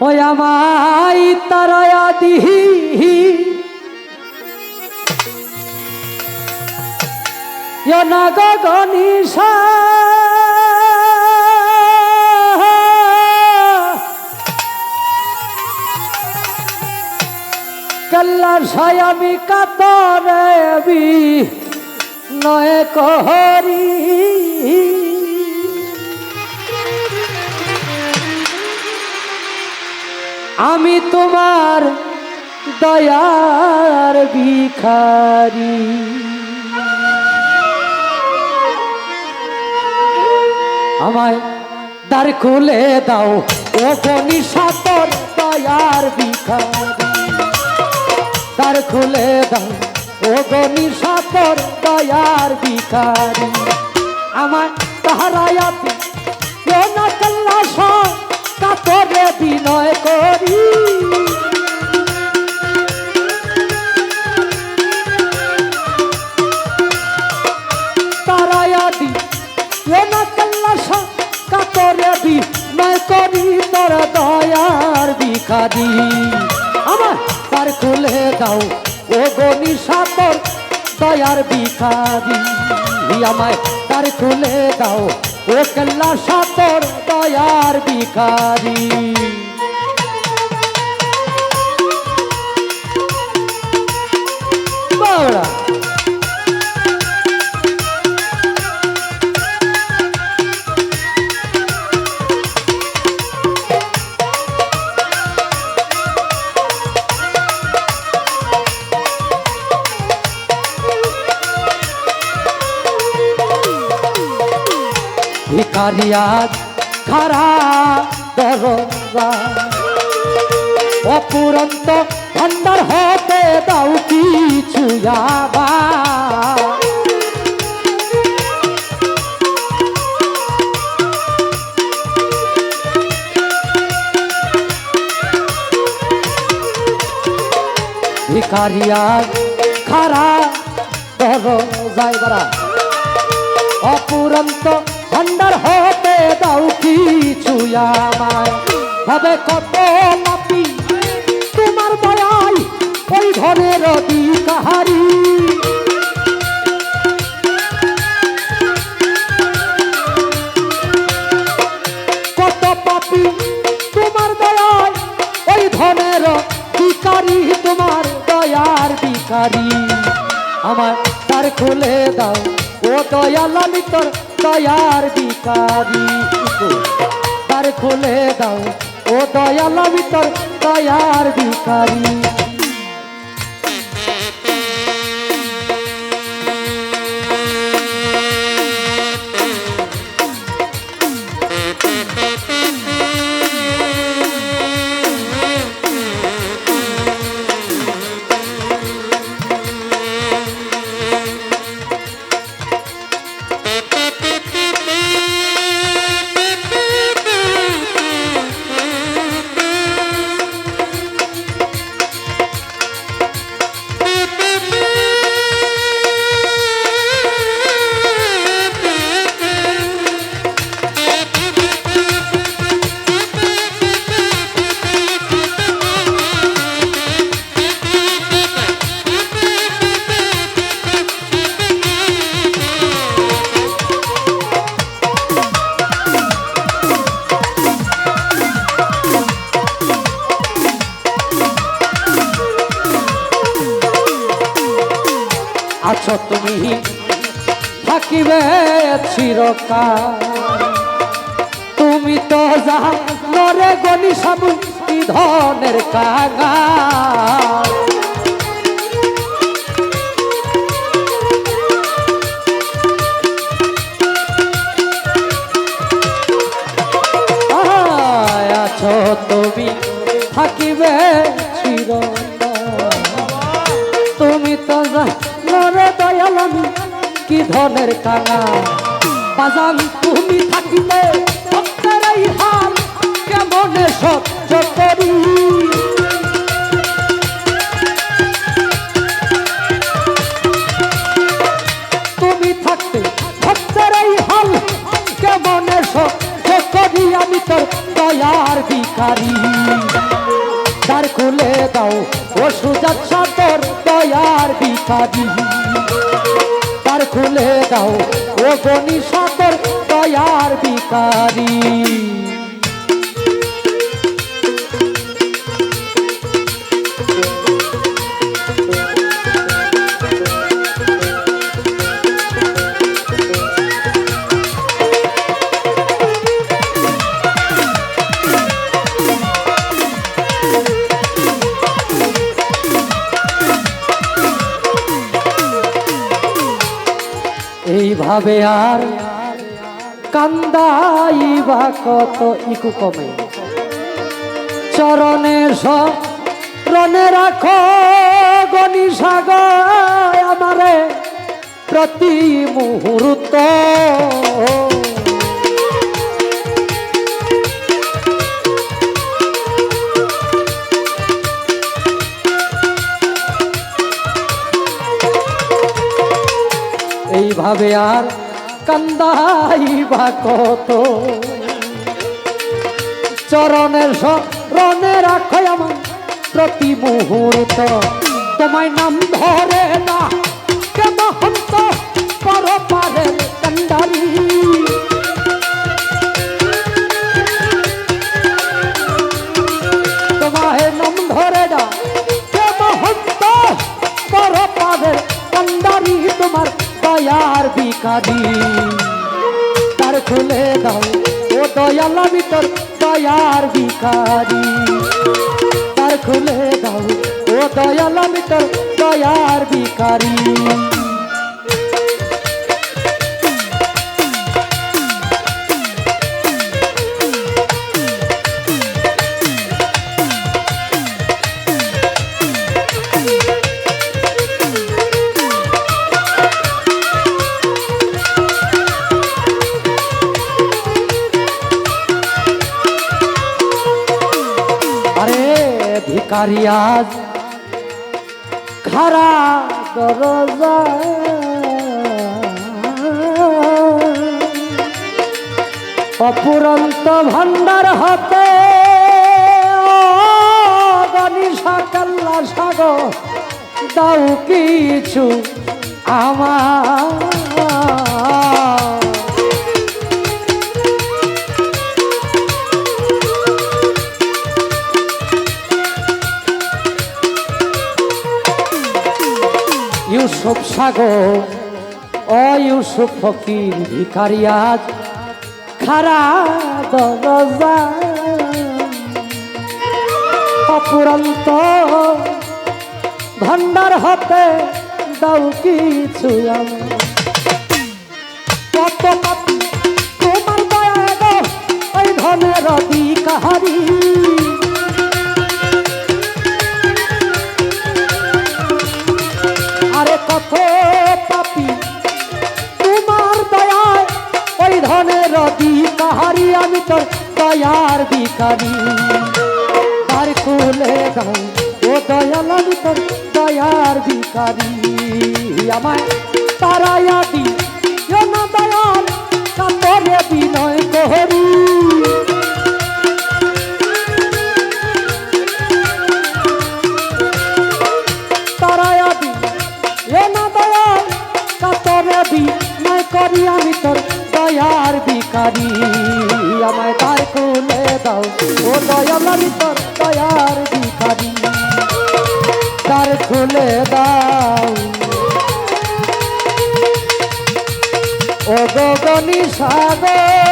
ওই তারায়া দিহি। গগনিশা কল্লার সায়ামি কাতরে নয় কহরি। আমি তোমার দয়ার ভিখারি। আমায় দ্বার খুলে দাও, ও বনি সাতর দয়ার ভিখারি। দ্বার খুলে দাও, ও বনি সাতর দয়ার ভিখারি। আমার তাহারায়াতি ও না কল্লা কাতরে বিনয় করি। তারায়াদি ও না কল্লা কাতরে বিনয় করি, তোর দয়ার ভিখারি আমার তার খুলে দাও ও গনি সাতর দয়ার ভিখারি আমায় তার খুলে দাও ও কল্লা সাতর দয়ার ভিখারি। ভিকারিয়াত খারা দরজা অপুরন্ত ভান্ডার হতে দাও কিছু যাবা। ভিকারিয়াত খারা দরজায় বারা অপুরন্ত ভান্ডার হতে দাও কিছু আমায়। কত মাপি তোমার দয়াল ওই ঘরের কাহারি কত পাপি, তোমার দয়াল ওই ধনের ভিকারি তোমার দয়ার ভিকারি আমার তার খুলে দাও, ও দয়াল আমি তোর দয়ার বিকারি তার খুলে দাও ও দয়াল ভিতর তোর দয়ার ভিকারি থাকিবে চিরকাল। তুমি তো জানরে গনি সাবু কি ধনের কাগা তুমি থাকিবে চিরকাল কি ধনের কানা বাজান, তুমি থাকিলে সত্যের এই হাল কেমনে সহ্য করি? তুমি থাকতে সত্যের এই হাল সহ্য করি? আমি তোর দয়ার ভিকারি তার খুলে দাও ও সুজাত সাতর দয়ার ভিখারি। এইভাবে আর কান্দাই বা কত ইকু কমে। চরণে রণে রাখো গনি সাগর আমারে প্রতি মুহূর্ত। কান্দাইবা কত? চরণের রনে রাখো আমার প্রতি মুহূর্ত। তোমায় নাম ধরে না, কে মহন্ত পর পারে তোমায় নাম ধরে না, কে মহন্ত পর পারে কান্ডারি। তোমার দয়ার বিকারি খুলে দাও। ও দয়াল, আমি তোর দয়ার ভিকারি তার খুলে দাও। ও দয়াল, আমি দয়ার বিকারি আজ খারা দরজা। অপুরন্ত ভান্ডার হাতে কাল্লা সাগর দাও কিছু আমার। ও ইউসুফ ফকির আজ, খারা দরজা। অপুরন্ত ভান্ডার হতে দাও কিছু কত তোমার দয়া গো, ওই ধনের অধিকারী। তোর দয়ার ভিখারি। তার কুলে দাও ও দয়াল আমি তোর দয়ার ভিখারি। আমায় তারায়া দি দয়াল, কাতরে বিনয় করি। কাতরে বি করি আমি তোর দয়ার বিকারি আমায় তার কুলে দাও, ও দয়াল আমি তোর দয়ার বিকারি তার খুলে দাও। ও গগনি সাগর